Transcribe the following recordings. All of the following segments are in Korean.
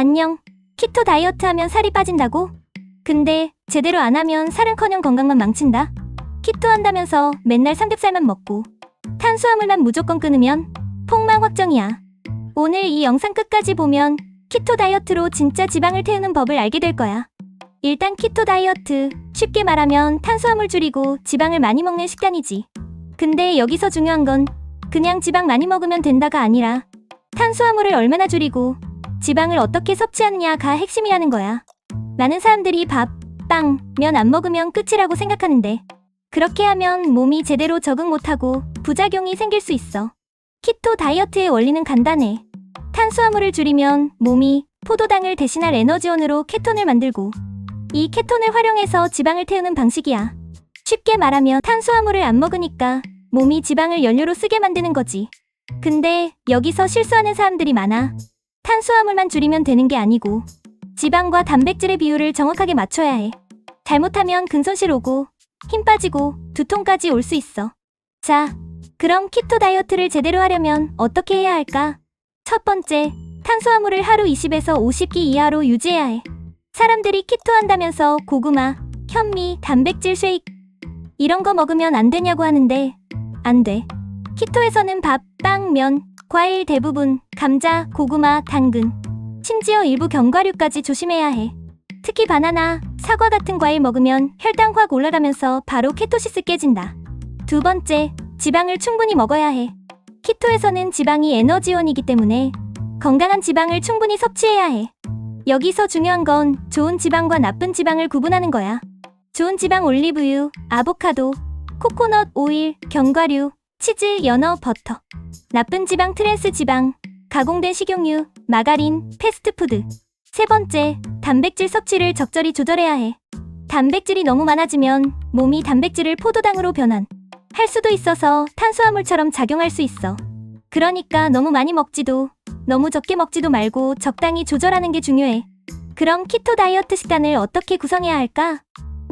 안녕. 키토 다이어트 하면 살이 빠진다고? 근데 제대로 안 하면 살은커녕 건강만 망친다. 키토 한다면서 맨날 삼겹살만 먹고 탄수화물만 무조건 끊으면 폭망 확정이야. 오늘 이 영상 끝까지 보면 키토 다이어트로 진짜 지방을 태우는 법을 알게 될 거야. 일단 키토 다이어트, 쉽게 말하면 탄수화물 줄이고 지방을 많이 먹는 식단이지. 근데 여기서 중요한 건 그냥 지방 많이 먹으면 된다가 아니라 탄수화물을 얼마나 줄이고 지방을 어떻게 섭취하느냐가 핵심이라는 거야. 많은 사람들이 밥, 빵, 면 안 먹으면 끝이라고 생각하는데 그렇게 하면 몸이 제대로 적응 못하고 부작용이 생길 수 있어. 키토 다이어트의 원리는 간단해. 탄수화물을 줄이면 몸이 포도당을 대신할 에너지원으로 케톤을 만들고 이 케톤을 활용해서 지방을 태우는 방식이야. 쉽게 말하면 탄수화물을 안 먹으니까 몸이 지방을 연료로 쓰게 만드는 거지. 근데 여기서 실수하는 사람들이 많아. 탄수화물만 줄이면 되는 게 아니고 지방과 단백질의 비율을 정확하게 맞춰야 해. 잘못하면 근손실 오고 힘 빠지고 두통까지 올 수 있어. 자, 그럼 키토 다이어트를 제대로 하려면 어떻게 해야 할까? 첫 번째, 탄수화물을 하루 20에서 50끼 이하로 유지해야 해. 사람들이 키토 한다면서 고구마, 현미, 단백질 쉐이크 이런 거 먹으면 안 되냐고 하는데 안 돼. 키토에서는 밥, 빵, 면, 과일 대부분, 감자, 고구마, 당근, 심지어 일부 견과류까지 조심해야 해. 특히 바나나, 사과 같은 과일 먹으면 혈당 확 올라가면서 바로 케토시스 깨진다. 두 번째, 지방을 충분히 먹어야 해. 키토에서는 지방이 에너지원이기 때문에 건강한 지방을 충분히 섭취해야 해. 여기서 중요한 건 좋은 지방과 나쁜 지방을 구분하는 거야. 좋은 지방 올리브유, 아보카도, 코코넛 오일, 견과류, 치즈, 연어, 버터. 나쁜 지방 트랜스 지방, 가공된 식용유, 마가린, 패스트푸드. 세 번째, 단백질 섭취를 적절히 조절해야 해. 단백질이 너무 많아지면 몸이 단백질을 포도당으로 변환. 할 수도 있어서 탄수화물처럼 작용할 수 있어. 그러니까 너무 많이 먹지도, 너무 적게 먹지도 말고 적당히 조절하는 게 중요해. 그럼 키토 다이어트 식단을 어떻게 구성해야 할까?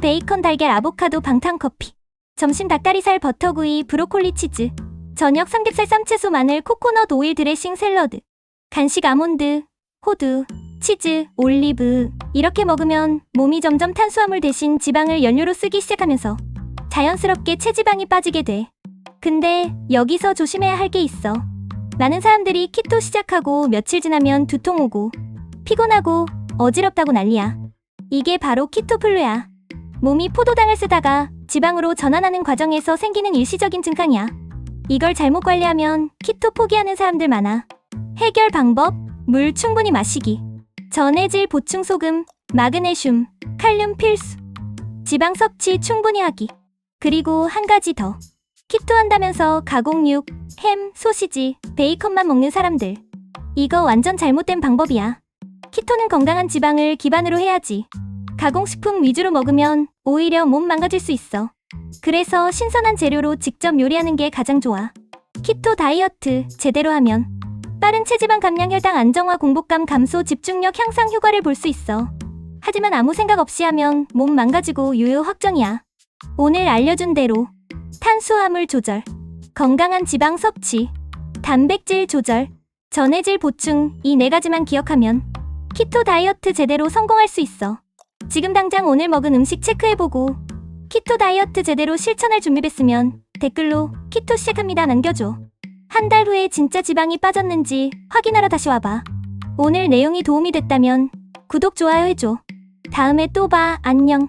베이컨, 달걀, 아보카도, 방탄 커피. 점심 닭다리살, 버터구이, 브로콜리, 치즈. 저녁 삼겹살, 쌈채소, 마늘, 코코넛 오일 드레싱, 샐러드. 간식 아몬드, 호두, 치즈, 올리브. 이렇게 먹으면 몸이 점점 탄수화물 대신 지방을 연료로 쓰기 시작하면서 자연스럽게 체지방이 빠지게 돼. 근데 여기서 조심해야 할 게 있어. 많은 사람들이 키토 시작하고 며칠 지나면 두통 오고 피곤하고 어지럽다고 난리야. 이게 바로 키토플루야. 몸이 포도당을 쓰다가 지방으로 전환하는 과정에서 생기는 일시적인 증상이야. 이걸 잘못 관리하면 키토 포기하는 사람들 많아. 해결 방법, 물 충분히 마시기. 전해질 보충 소금, 마그네슘, 칼륨 필수. 지방 섭취 충분히 하기. 그리고 한 가지 더. 키토 한다면서 가공육, 햄, 소시지, 베이컨만 먹는 사람들. 이거 완전 잘못된 방법이야. 키토는 건강한 지방을 기반으로 해야지. 가공식품 위주로 먹으면 오히려 몸 망가질 수 있어. 그래서 신선한 재료로 직접 요리하는 게 가장 좋아. 키토 다이어트 제대로 하면 빠른 체지방 감량, 혈당 안정화, 공복감 감소, 집중력 향상 효과를 볼 수 있어. 하지만 아무 생각 없이 하면 몸 망가지고 유효 확정이야. 오늘 알려준 대로 탄수화물 조절, 건강한 지방 섭취, 단백질 조절, 전해질 보충 이 네 가지만 기억하면 키토 다이어트 제대로 성공할 수 있어. 지금 당장 오늘 먹은 음식 체크해보고 키토 다이어트 제대로 실천할 준비됐으면 댓글로 키토 시작합니다 남겨줘. 한 달 후에 진짜 지방이 빠졌는지 확인하러 다시 와봐. 오늘 내용이 도움이 됐다면 구독, 좋아요 해줘. 다음에 또 봐. 안녕.